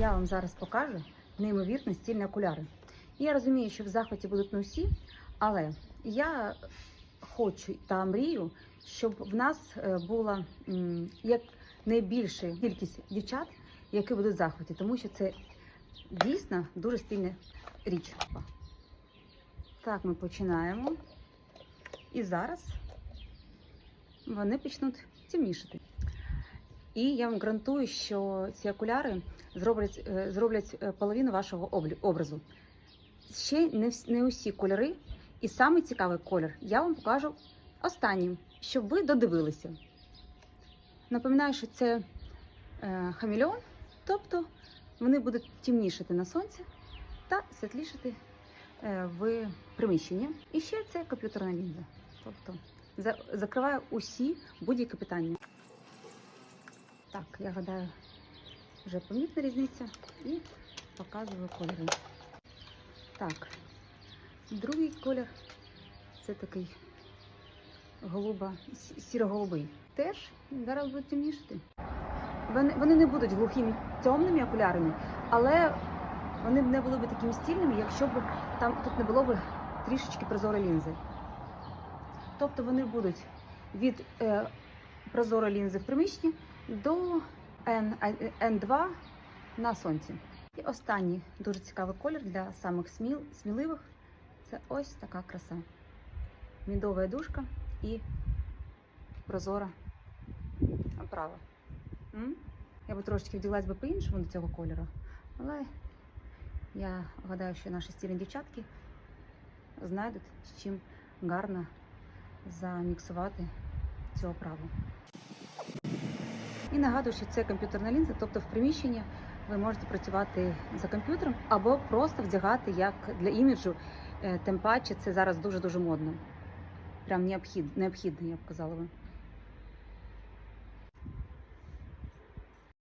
Я вам зараз покажу неймовірно стільні окуляри. Я розумію, що в захваті будуть не усі, але я хочу та мрію, щоб в нас е, була як найбільша кількість дівчат, які будуть в захваті, тому що це дійсно дуже стильна річ. Так, ми починаємо. І зараз вони почнуть темнішати. І я вам гарантую, що ці окуляри зроблять, е, зроблять е, половину вашого образу. Ще не, не усі кольори, і самий цікавий колір я вам покажу останнім, щоб ви додивилися. Напоминаю, що це е, хамільон, тобто вони будуть темнішати на сонці та світлішати е, в приміщенні. І ще це комп'ютерна лінза. Тобто за- закриває усі будь-які питання. Так, я гадаю, вже помітна різниця і показую кольори. Так, другий колір це такий голуба, сіро-голубий. Теж зараз будуть темнішати. Вони, вони не будуть глухими темними окулярами, але вони б не були б такими стильними, якщо б там тут не було б трішечки прозорої лінзи. Тобто вони будуть від е, прозорої лінзи в приміщенні до N, N2 на сонці. І останній дуже цікавий колір для самих сміл, сміливих це ось така краса. Мідова дужка і прозора оправа. М? Я би трошечки вділась би по-іншому до цього кольору, але я гадаю, що наші стільні дівчатки знайдуть з чим гарно заміксувати цю оправу. І нагадую, що це комп'ютерна лінза, тобто в приміщенні ви можете працювати за комп'ютером або просто вдягати як для іміджу. Е, Тим паче це зараз дуже-дуже модно. Прям необхід, необхідно, я б казала би.